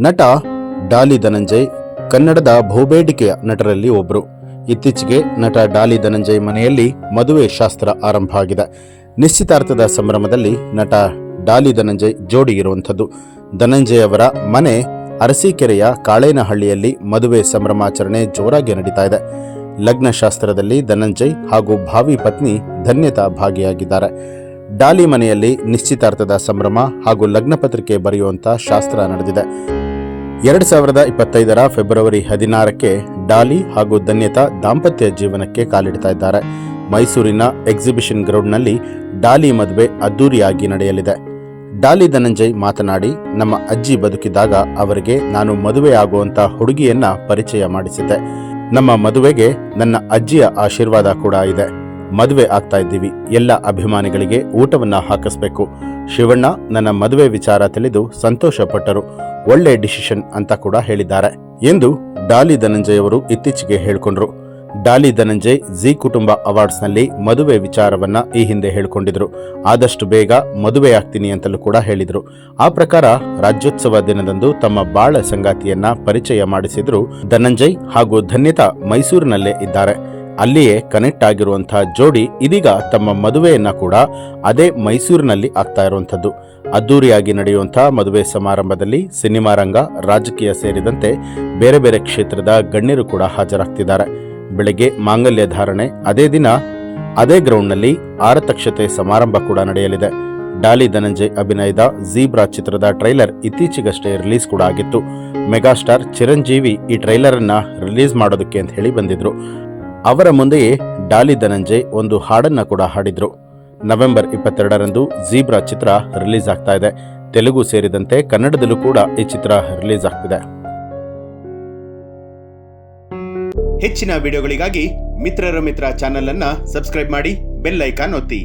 ನಟ ಡಾಲಿ ಧನಂಜಯ್, ಕನ್ನಡದ ಬಹುಬೇಡಿಕೆಯ ನಟರಲ್ಲಿ ಒಬ್ಬರು ಇತ್ತೀಚೆಗೆ ನಟ ಡಾಲಿ ಧನಂಜಯ್ ಮನೆಯಲ್ಲಿ ಮದುವೆ ಶಾಸ್ತ್ರ ಆರಂಭ ಆಗಿದೆ. ನಿಶ್ಚಿತಾರ್ಥದ ಸಂಭ್ರಮದಲ್ಲಿ ನಟ ಡಾಲಿ ಧನಂಜಯ್ ಜೋಡಿ ಇರುವಂಥದ್ದು. ಧನಂಜಯ್ ಅವರ ಮನೆ ಅರಸೀಕೆರೆಯ ಕಾಳೇನಹಳ್ಳಿಯಲ್ಲಿ ಮದುವೆ ಸಂಭ್ರಮಾಚರಣೆ ಜೋರಾಗಿ ನಡೀತಾ ಇದೆ. ಲಗ್ನಶಾಸ್ತ್ರದಲ್ಲಿ ಧನಂಜಯ್ ಹಾಗೂ ಭಾವಿ ಪತ್ನಿ ಧನ್ಯತಾ ಭಾಗಿಯಾಗಿದ್ದಾರೆ. ಡಾಲಿ ಮನೆಯಲ್ಲಿ ನಿಶ್ಚಿತಾರ್ಥದ ಸಂಭ್ರಮ ಹಾಗೂ ಲಗ್ನ ಪತ್ರಿಕೆ ಬರೆಯುವಂತಹ ಶಾಸ್ತ್ರ ನಡೆದಿದೆ. ಎರಡು ಸಾವಿರದ ಇಪ್ಪತ್ತೈದರ ಫೆಬ್ರವರಿ ಹದಿನಾರಕ್ಕೆ ಡಾಲಿ ಹಾಗೂ ಧನ್ಯತಾ ದಾಂಪತ್ಯ ಜೀವನಕ್ಕೆ ಕಾಲಿಡ್ತಾ ಇದ್ದಾರೆ. ಮೈಸೂರಿನ ಎಕ್ಸಿಬಿಷನ್ ಗ್ರೌಂಡ್ನಲ್ಲಿ ಡಾಲಿ ಮದುವೆ ಅದ್ದೂರಿಯಾಗಿ ನಡೆಯಲಿದೆ. ಡಾಲಿ ಧನಂಜಯ್ ಮಾತನಾಡಿ, ನಮ್ಮ ಅಜ್ಜಿ ಬದುಕಿದಾಗ ಅವರಿಗೆ ನಾನು ಮದುವೆ ಆಗುವಂತ ಹುಡುಗಿಯನ್ನ ಪರಿಚಯ ಮಾಡಿಸಿದ್ದೆ. ನಮ್ಮ ಮದುವೆಗೆ ನನ್ನ ಅಜ್ಜಿಯ ಆಶೀರ್ವಾದ ಕೂಡ ಇದೆ. ಮದುವೆ ಆಗ್ತಾ ಇದ್ದೀವಿ. ಎಲ್ಲ ಅಭಿಮಾನಿಗಳಿಗೆ ಊಟವನ್ನ ಹಾಕಿಸ್ಬೇಕು. ಶಿವಣ್ಣ ನನ್ನ ಮದುವೆ ವಿಚಾರ ತಿಳಿದು ಸಂತೋಷ ಪಟ್ಟರು ಒಳ್ಳೆ ಡಿಸಿಷನ್ ಅಂತ ಕೂಡ ಹೇಳಿದ್ದಾರೆ ಎಂದು ಡಾಲಿ ಧನಂಜಯ್ ಅವರು ಇತ್ತೀಚೆಗೆ ಹೇಳಿಕೊಂಡ್ರು. ಡಾಲಿ ಧನಂಜಯ್ ಜಿ ಕುಟುಂಬ ಅವಾರ್ಡ್ಸ್ನಲ್ಲಿ ಮದುವೆ ವಿಚಾರವನ್ನ ಈ ಹಿಂದೆ ಹೇಳಿಕೊಂಡಿದ್ರು. ಆದಷ್ಟು ಬೇಗ ಮದುವೆ ಆಗ್ತೀನಿ ಅಂತಲೂ ಕೂಡ ಹೇಳಿದರು. ಆ ಪ್ರಕಾರ ರಾಜ್ಯೋತ್ಸವ ದಿನದಂದು ತಮ್ಮ ಬಾಳ ಸಂಗಾತಿಯನ್ನ ಪರಿಚಯ ಮಾಡಿಸಿದ್ರು ಧನಂಜಯ್ ಹಾಗೂ ಧನ್ಯತಾ ಮೈಸೂರಿನಲ್ಲೇ ಇದ್ದಾರೆ. ಅಲ್ಲಿಯೇ ಕನೆಕ್ಟ್ ಆಗಿರುವಂತಹ ಜೋಡಿ ಇದೀಗ ತಮ್ಮ ಮದುವೆಯನ್ನ ಕೂಡ ಅದೇ ಮೈಸೂರಿನಲ್ಲಿ ಆಗ್ತಾ ಇರುವಂಥದ್ದು. ಅದ್ದೂರಿಯಾಗಿ ನಡೆಯುವಂತಹ ಮದುವೆ ಸಮಾರಂಭದಲ್ಲಿ ಸಿನಿಮಾ ರಂಗ, ರಾಜಕೀಯ ಸೇರಿದಂತೆ ಬೇರೆ ಬೇರೆ ಕ್ಷೇತ್ರದ ಗಣ್ಯರು ಕೂಡ ಹಾಜರಾಗ್ತಿದ್ದಾರೆ. ಬೆಳಗ್ಗೆ ಮಾಂಗಲ್ಯ ಧಾರಣೆ, ಅದೇ ದಿನ ಅದೇ ಗ್ರೌಂಡ್ನಲ್ಲಿ ಆರತಕ್ಷತೆ ಸಮಾರಂಭ ಕೂಡ ನಡೆಯಲಿದೆ. ಡಾಲಿ ಧನಂಜಯ್ ಅಭಿನಯದ ಜೀಬ್ರಾ ಚಿತ್ರದ ಟ್ರೈಲರ್ ಇತ್ತೀಚೆಗಷ್ಟೇ ರಿಲೀಸ್ ಕೂಡ ಆಗಿತ್ತು. ಮೆಗಾಸ್ಟಾರ್ ಚಿರಂಜೀವಿ ಈ ಟ್ರೈಲರ್ ಅನ್ನ ರಿಲೀಸ್ ಮಾಡೋದಕ್ಕೆ ಅಂತ ಹೇಳಿ ಬಂದಿದ್ರು. ಅವರ ಮುಂದೆಯೇ ಡಾಲಿ ಧನಂಜಯ್ ಒಂದು ಹಾಡನ್ನ ಕೂಡ ಹಾಡಿದ್ರು. ನವೆಂಬರ್ ಇಪ್ಪತ್ತೆರಡರಂದು ಜೀಬ್ರಾ ಚಿತ್ರ ರಿಲೀಸ್ ಆಗ್ತಾ ಇದೆ. ತೆಲುಗು ಸೇರಿದಂತೆ ಕನ್ನಡದಲ್ಲೂ ಕೂಡ ಈ ಚಿತ್ರ ರಿಲೀಸ್ ಆಗ್ತಿದೆ. ಹೆಚ್ಚಿನ ವಿಡಿಯೋಗಳಿಗಾಗಿ ಮಿತ್ರರ ಮಿತ್ರ ಚಾನೆಲ್ ಅನ್ನ ಸಬ್ಸ್ಕ್ರೈಬ್ ಮಾಡಿ ಬೆಲ್ ಐಕಾನ್ ಒತ್ತಿ.